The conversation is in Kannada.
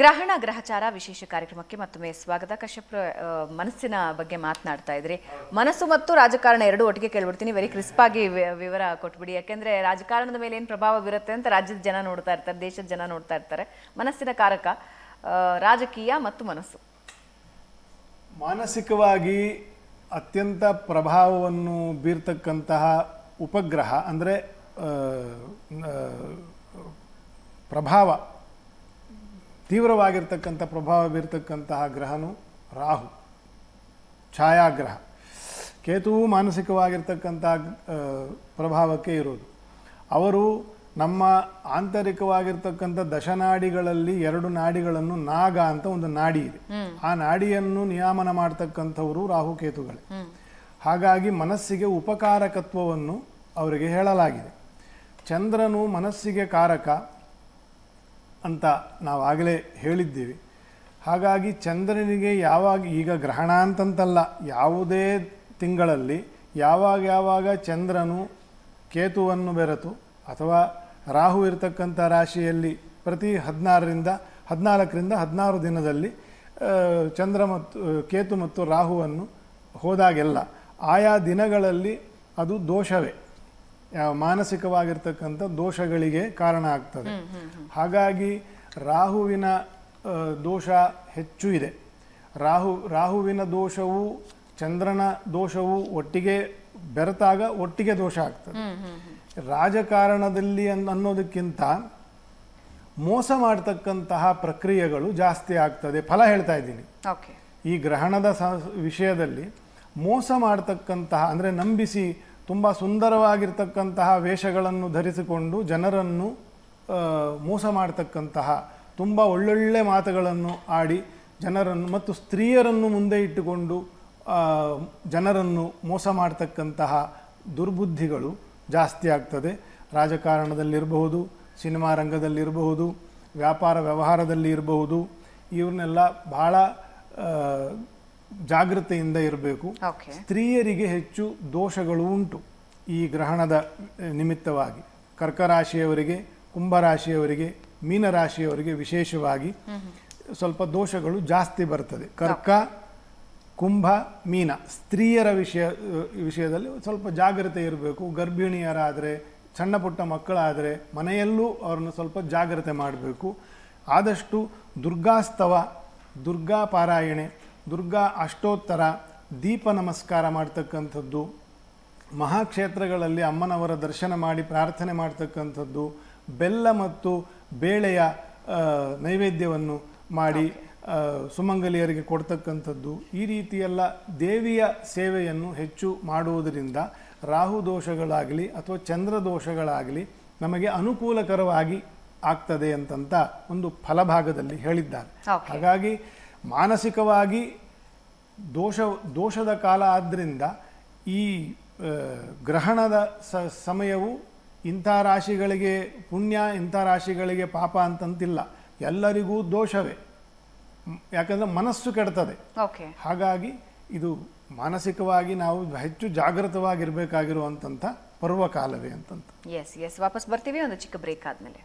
ಗ್ರಹಣ, ಗ್ರಹಚಾರ ವಿಶೇಷ ಕಾರ್ಯಕ್ರಮಕ್ಕೆ ಮತ್ತೊಮ್ಮೆ ಸ್ವಾಗತ. ಕಶ್ಯಪ್ ಮನಸ್ಸಿನ ಬಗ್ಗೆ ಮಾತನಾಡ್ತಾ ಇದ್ರಿ. ಮನಸ್ಸು ಮತ್ತು ರಾಜಕಾರಣ ಎರಡು ಒಟ್ಟಿಗೆ ಕೇಳ್ಬಿಡ್ತೀನಿ. ವೆರಿ ಕ್ರಿಸ್ಪ್ ಆಗಿ ವಿವರ ಕೊಟ್ಬಿಡಿ. ಯಾಕೆಂದ್ರೆ ರಾಜಕಾರಣದ ಮೇಲೆ ಏನು ಪ್ರಭಾವ ಬೀರುತ್ತೆ ಅಂತ ರಾಜ್ಯದ ಜನ ನೋಡ್ತಾ ಇರ್ತಾರೆ, ದೇಶದ ಜನ ನೋಡ್ತಾ ಇರ್ತಾರೆ. ಮನಸ್ಸಿನ ಕಾರಕ ರಾಜಕೀಯ ಮತ್ತು ಮನಸ್ಸು. ಮಾನಸಿಕವಾಗಿ ಅತ್ಯಂತ ಪ್ರಭಾವವನ್ನು ಬೀರ್ತಕ್ಕಂತಹ ಉಪಗ್ರಹ ಅಂದರೆ ಪ್ರಭಾವ. ತೀವ್ರವಾಗಿರ್ತಕ್ಕಂಥ ಪ್ರಭಾವ ಬೀರ್ತಕ್ಕಂತಹ ಗ್ರಹನು ರಾಹು ಛಾಯಾಗ್ರಹ. ಕೇತುವು ಮಾನಸಿಕವಾಗಿರ್ತಕ್ಕಂಥ ಪ್ರಭಾವಕ್ಕೆ ಇರೋದು ಅವರು ನಮ್ಮ ಆಂತರಿಕವಾಗಿರ್ತಕ್ಕಂಥ ದಶನಾಡಿಗಳಲ್ಲಿ ಎರಡು ನಾಡಿಗಳನ್ನು ನಾಗ ಅಂತ ಒಂದು ನಾಡಿ ಇದೆ. ಆ ನಾಡಿಯನ್ನು ನಿಯಾಮನ ಮಾಡ್ತಕ್ಕಂಥವರು ರಾಹುಕೇತುಗಳೇ ಹಾಗಾಗಿ ಮನಸ್ಸಿಗೆ ಉಪಕಾರಕತ್ವವನ್ನು ಅವರಿಗೆ ಹೇಳಲಾಗಿದೆ. ಚಂದ್ರನು ಮನಸ್ಸಿಗೆ ಕಾರಕ ಅಂತ ನಾವು ಆಗಲೇ ಹೇಳಿದ್ದೀವಿ. ಹಾಗಾಗಿ ಚಂದ್ರನಿಗೆ ಯಾವಾಗ ಈಗ ಗ್ರಹಣ ಅಂತಂತಲ್ಲ, ಯಾವುದೇ ತಿಂಗಳಲ್ಲಿ ಯಾವಾಗ ಯಾವಾಗ ಚಂದ್ರನು ಕೇತುವನ್ನು ಬೆರೆತು ಅಥವಾ ರಾಹು ಇರತಕ್ಕಂಥ ರಾಶಿಯಲ್ಲಿ ಪ್ರತಿ ಹದಿನಾರರಿಂದ ಹದಿನಾಲ್ಕರಿಂದ ಹದಿನಾರು ದಿನದಲ್ಲಿ ಚಂದ್ರ ಮತ್ತು, ಕೇತು ಮತ್ತು ರಾಹುವನ್ನು ಹೋದಾಗೆಲ್ಲ ಆಯಾ ದಿನಗಳಲ್ಲಿ ಅದು ದೋಷವೇ. ಮಾನಸಿಕವಾಗಿರ್ತಕ್ಕಂಥ ದೋಷಗಳಿಗೆ ಕಾರಣ ಆಗ್ತದೆ. ಹಾಗಾಗಿ ರಾಹುವಿನ ದೋಷ ಹೆಚ್ಚು ಇದೆ. ರಾಹು ರಾಹುವಿನ ದೋಷವು ಚಂದ್ರನ ದೋಷವು ಒಟ್ಟಿಗೆ ಬೆರೆತಾಗ ಒಟ್ಟಿಗೆ ದೋಷ ಆಗ್ತದೆ. ರಾಜಕಾರಣದಲ್ಲಿ ಅನ್- ಅನ್ನೋದಕ್ಕಿಂತ ಮೋಸ ಮಾಡ್ತಕ್ಕಂತಹ ಪ್ರಕ್ರಿಯೆಗಳು ಜಾಸ್ತಿ ಆಗ್ತದೆ. ಫಲ ಹೇಳ್ತಾ ಇದ್ದೀನಿ. ಈ ಗ್ರಹಣದ ವಿಷಯದಲ್ಲಿ ಮೋಸ ಮಾಡ್ತಕ್ಕಂತಹ ಅಂದರೆ ನಂಬಿಸಿ ತುಂಬ ಸುಂದರವಾಗಿರ್ತಕ್ಕಂತಹ ವೇಷಗಳನ್ನು ಧರಿಸಿಕೊಂಡು ಜನರನ್ನು ಮೋಸ ಮಾಡ್ತಕ್ಕಂತಹ ತುಂಬ ಒಳ್ಳೊಳ್ಳೆ ಮಾತುಗಳನ್ನು ಆಡಿ ಜನರನ್ನು ಮತ್ತು ಸ್ತ್ರೀಯರನ್ನು ಮುಂದೆ ಇಟ್ಟುಕೊಂಡು ಜನರನ್ನು ಮೋಸ ಮಾಡ್ತಕ್ಕಂತಹ ದುರ್ಬುದ್ಧಿಗಳು ಜಾಸ್ತಿ ಆಗ್ತದೆ. ರಾಜಕಾರಣದಲ್ಲಿರಬಹುದು ಸಿನಿಮಾ ರಂಗದಲ್ಲಿರಬಹುದು ವ್ಯಾಪಾರ ವ್ಯವಹಾರದಲ್ಲಿ ಇರಬಹುದು ಇವ್ರನ್ನೆಲ್ಲ ಆ, ಜಾಗೃತೆಯಿಂದ ಇರಬೇಕು. ಸ್ತ್ರೀಯರಿಗೆ ಹೆಚ್ಚು ದೋಷಗಳು ಉಂಟು ಈ ಗ್ರಹಣದ ನಿಮಿತ್ತವಾಗಿ. ಕರ್ಕರಾಶಿಯವರಿಗೆ ಕುಂಭರಾಶಿಯವರಿಗೆ ಮೀನರಾಶಿಯವರಿಗೆ ವಿಶೇಷವಾಗಿ ಸ್ವಲ್ಪ ದೋಷಗಳು ಜಾಸ್ತಿ ಬರ್ತದೆ. ಕರ್ಕ ಕುಂಭ ಮೀನ ಸ್ತ್ರೀಯರ ವಿಷಯ ವಿಷಯದಲ್ಲಿ ಸ್ವಲ್ಪ ಜಾಗ್ರತೆ ಇರಬೇಕು. ಗರ್ಭಿಣಿಯರಾದರೆ ಸಣ್ಣ ಪುಟ್ಟ ಮಕ್ಕಳಾದರೆ ಮನೆಯಲ್ಲೂ ಅವ್ರನ್ನ ಸ್ವಲ್ಪ ಜಾಗ್ರತೆ ಮಾಡಬೇಕು. ಆದಷ್ಟು ದುರ್ಗಾಸ್ತವ ದುರ್ಗಾ ಪಾರಾಯಣೆ ದುರ್ಗಾ ಅಷ್ಟೋತ್ತರ ದೀಪ ನಮಸ್ಕಾರ ಮಾಡ್ತಕ್ಕಂಥದ್ದು ಮಹಾಕ್ಷೇತ್ರಗಳಲ್ಲಿ ಅಮ್ಮನವರ ದರ್ಶನ ಮಾಡಿ ಪ್ರಾರ್ಥನೆ ಮಾಡ್ತಕ್ಕಂಥದ್ದು ಬೆಲ್ಲ ಮತ್ತು ಬೇಳೆಯ ನೈವೇದ್ಯವನ್ನು ಮಾಡಿ ಸುಮಂಗಲಿಯರಿಗೆ ಕೊಡ್ತಕ್ಕಂಥದ್ದು. ಈ ರೀತಿಯೆಲ್ಲ ದೇವಿಯ ಸೇವೆಯನ್ನು ಹೆಚ್ಚು ಮಾಡುವುದರಿಂದ ರಾಹು ದೋಷಗಳಾಗಲಿ ಅಥವಾ ಚಂದ್ರ ದೋಷಗಳಾಗಲಿ ನಮಗೆ ಅನುಕೂಲಕರವಾಗಿ ಆಗ್ತದೆ ಅಂತಂತ ಒಂದು ಫಲಭಾಗದಲ್ಲಿ ಹೇಳಿದ್ದಾರೆ. ಹಾಗಾಗಿ ಮಾನಸಿಕವಾಗಿ ದೋಷ ದೋಷದ ಕಾಲ ಆದ್ದರಿಂದ ಈ ಗ್ರಹಣದ ಸ ಸಮಯವು ಇಂಥ ರಾಶಿಗಳಿಗೆ ಪುಣ್ಯ ಇಂಥ ರಾಶಿಗಳಿಗೆ ಪಾಪ ಅಂತಂತಿಲ್ಲ. ಎಲ್ಲರಿಗೂ ದೋಷವೇ. ಯಾಕಂದರೆ ಮನಸ್ಸು ಕೆಡ್ತದೆ. ಓಕೆ. ಹಾಗಾಗಿ ಇದು ಮಾನಸಿಕವಾಗಿ ನಾವು ಹೆಚ್ಚು ಜಾಗೃತವಾಗಿರಬೇಕಾಗಿರುವಂಥ ಪರ್ವಕಾಲವೇ ಅಂತಂತ. ಎಸ್ ಎಸ್ ವಾಪಸ್ ಬರ್ತೀವಿ ಒಂದು ಚಿಕ್ಕ ಬ್ರೇಕ್ ಆದ್ಮೇಲೆ.